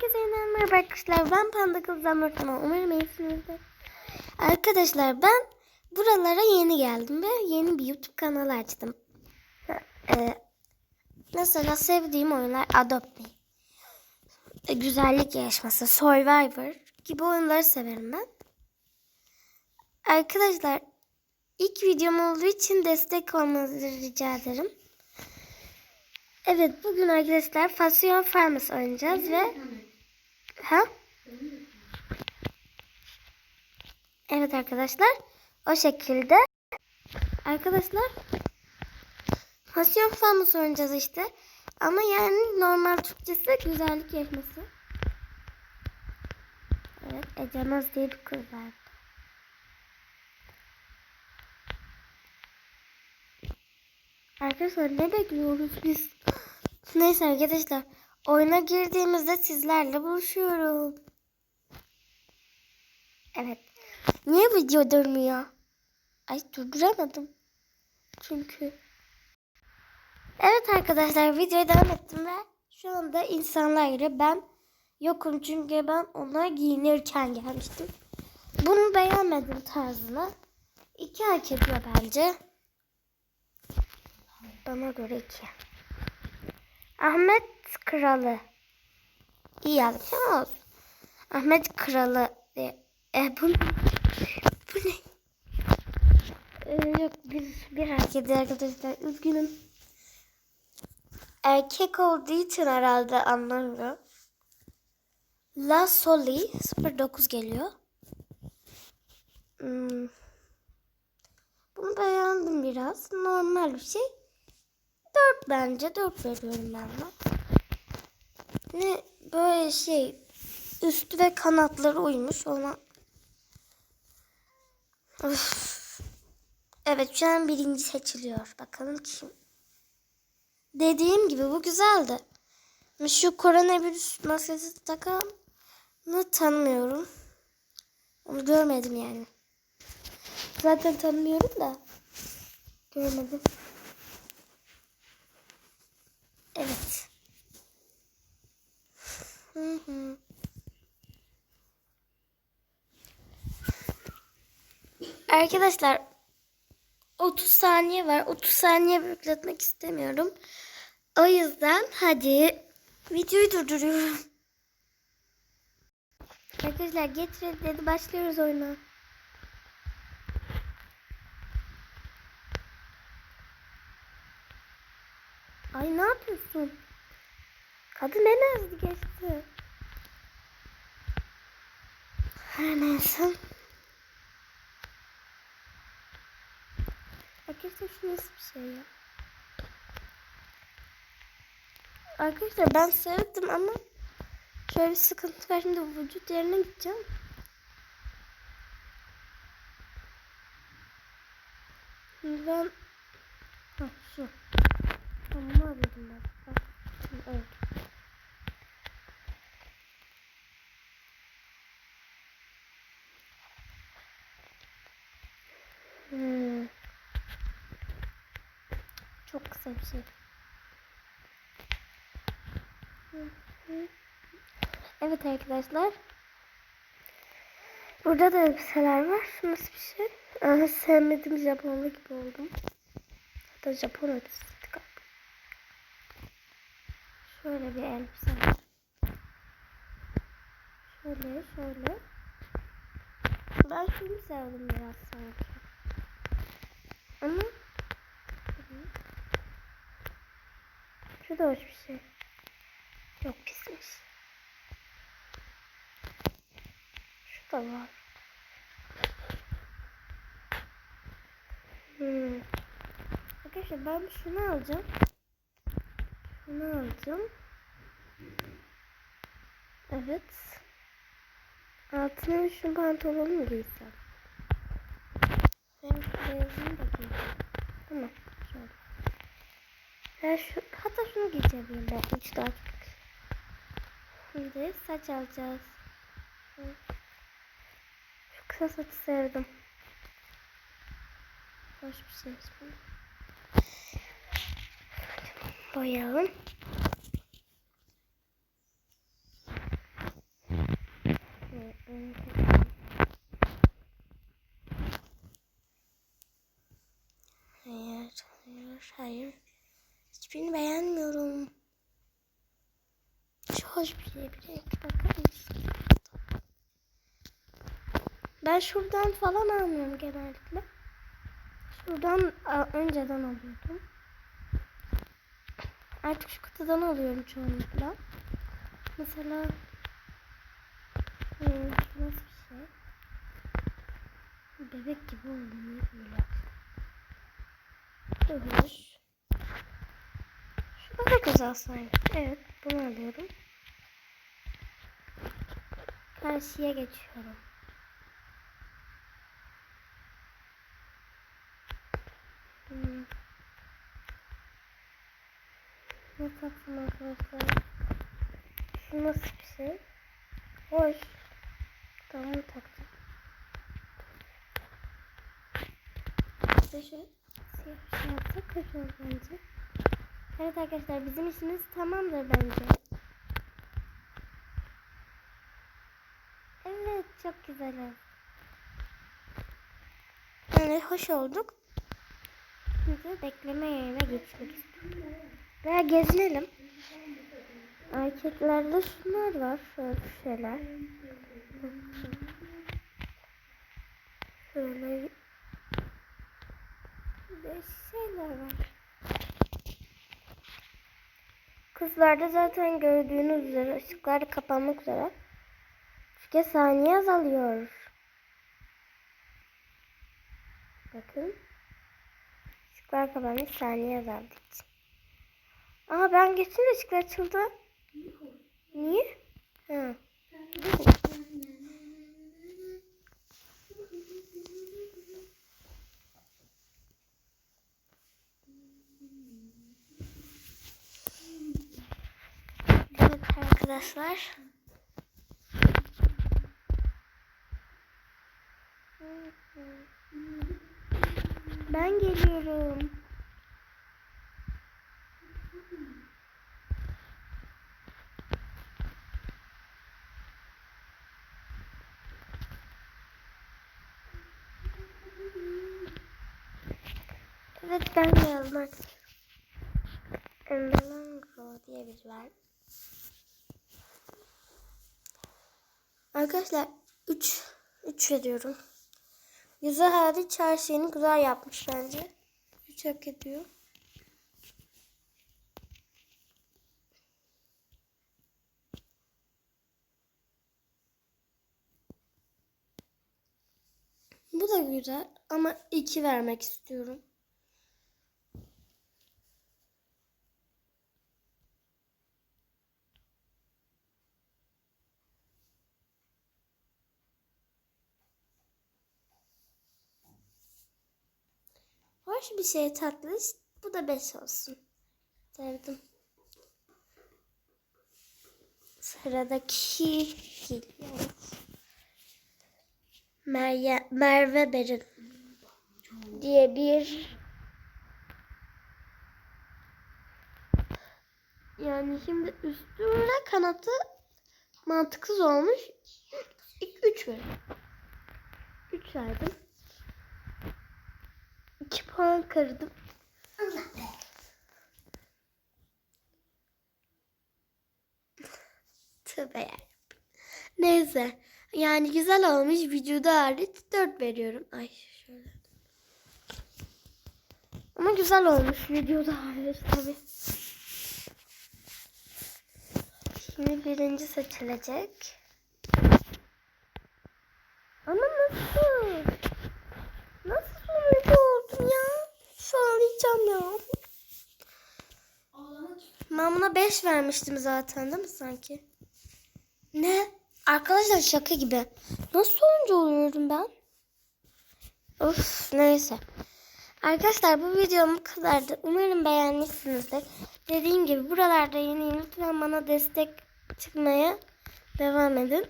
Herkese merhaba arkadaşlar. Ben Panda Kız Zamurtma. Umarım iyisinizdir. Arkadaşlar ben buralara yeni geldim ve yeni bir YouTube kanalı açtım. Ee, mesela sevdiğim oyunlar Adopt Me. e, Güzellik yarışması, Survivor gibi oyunları severim ben. Arkadaşlar ilk videom olduğu için destek olmanızı rica ederim. Evet bugün arkadaşlar Fasyon Farmers oynayacağız ve ha? Evet arkadaşlar o şekilde arkadaşlar Fasyon Farmers oynayacağız işte ama yani normal Türkçesi güzellik yarışması. Evet Ece Naz diye bir kız var. Arkadaşlar ne bekliyoruz biz? Neyse arkadaşlar. Oyuna girdiğimizde sizlerle buluşuyorum. Evet. Niye video durmuyor? Ay durduramadım. Çünkü. Evet arkadaşlar videoya devam ettim ve şu anda insanlar geliyor. Ben yokum çünkü ben ona giyinirken gelmiştim. Bunu beğenmedim tarzını. İki hak ediyor bence. Bana göre iki. Ahmet Kralı. İyi yazmış ama olsun. Ahmet Kralı diye. E, bu, bu ne? Ee, yok bir, bir erkek arkadaşlar. Üzgünüm. Erkek olduğu için herhalde anlamıyor. La Soli 09 geliyor. Hmm. Bunu beğendim biraz. Normal bir şey. 4 bence 4 veriyorum ben buna. Ne böyle şey üstü ve kanatları uymuş ona. Üf. Evet şu an birinci seçiliyor. Bakalım kim? Dediğim gibi bu güzeldi. Şu koronavirüs maskesi takanı tanımıyorum. Onu görmedim yani. Zaten tanımıyorum da. Görmedim. Evet. Hı hı. Arkadaşlar 30 saniye var. 30 saniye bekletmek istemiyorum. O yüzden hadi videoyu durduruyorum. Arkadaşlar getirin dedi başlıyoruz oyuna. Ay ne yapıyorsun? Kadın en azdı geçti. Her neyse. Arkadaşlar şu nasıl bir şey ya? Arkadaşlar ben sevdim ama şöyle bir sıkıntı var. Şimdi vücut yerine gideceğim. Şimdi ben... Ha şu. Tamam bunu arıyordum ben. Bak, şimdi evet. Hmm. Çok kısa bir şey. Evet arkadaşlar. Burada da elbiseler var. Nasıl bir şey? Aha, sevmedim Japonlu gibi oldum. Hatta Japon elbisesi galiba. Şöyle bir elbise. Şöyle şöyle. Ben şunu sevdim biraz sanki. Ama şu da hoş bir şey. Çok pismiş. Şu da var. Hmm. Arkadaşlar ben şunu alacağım. Şunu alacağım. Evet. Altına şu pantolonu mu? Ben şu beyazını da giyeceğim. Tamam. Ben şu, hatta şunu giyeceğim ben. Hiç daha çok. Şimdi saç alacağız. Şu kısa saçı sevdim. Hoş bir şey. Boyayalım. Hayır, hayır, hayır. Hiçbirini beğenmiyorum. Şey. Bir renk bakar? Ben şuradan falan almıyorum genellikle. Şuradan önceden alıyordum. Artık şu kutudan alıyorum çoğunlukla. Mesela şu nasıl bir şey? Bebek gibi oldu. Niye böyle yaptım? Daha güzel sanki. Evet bunu alıyorum. Karşıya geçiyorum. Hmm. Ne taktım arkadaşlar? Şu nasıl bir şey? Hoş. Tamam taktım. İşte şu siyah bir şey yapsak hoş olur bence. Evet arkadaşlar bizim işimiz tamamdır bence. Evet çok güzel. Yani hoş olduk. Şimdi bekleme yerine geçmek istiyorum. Veya gezinelim. Erkeklerde şunlar var. Şöyle şeyler. Şöyle bir şeyler var. Kızlarda zaten gördüğünüz üzere ışıklar kapanmak üzere. Çünkü saniye azalıyor. Bakın. Işıklar kapanmış saniye azaldığı için. Aa ben geçince ışıklar açıldı. Niye? Ha. Evet arkadaşlar. Ben geliyorum. Evet ben istiyorum. Embelango diye biri var. Arkadaşlar 3 3 veriyorum. Yüzü hariç her şeyini güzel yapmış bence. 3 hak ediyor. Bu da güzel ama 2 vermek istiyorum. Hoş bir şey tatlış. Bu da 5 olsun. Sevdim. Sıradaki geliyor. Merve, Merve Berin diye bir yani şimdi üstüne kanatı mantıksız olmuş. 3 verin. 3 verdim. 2 puan kırdım. Tövbe yarabbim. Neyse. Yani güzel olmuş. Vücudu hariç 4 veriyorum. Ay şöyle. Ama güzel olmuş. Vücudu hariç tabi. Şimdi birinci seçilecek. Ama nasıl? Nasıl sonuncu oldum ya? Şu ağlayacağım ya. Ben buna 5 vermiştim zaten değil mi sanki? Ne? Arkadaşlar şaka gibi. Nasıl sonuncu oluyorum ben? Of neyse. Arkadaşlar bu videom bu kadardı. Umarım beğenmişsinizdir. Dediğim gibi buralarda yeniyim. Lütfen bana destek çıkmaya devam edin.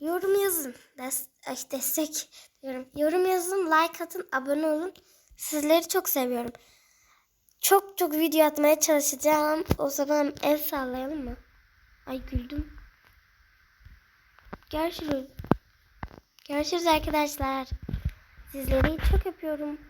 Yorum yazın. Des ay, destek diyorum. Yorum yazın, like atın, abone olun. Sizleri çok seviyorum. Çok çok video atmaya çalışacağım. O zaman el sallayalım mı? Ay güldüm. Görüşürüz. Görüşürüz arkadaşlar. Sizleri çok öpüyorum.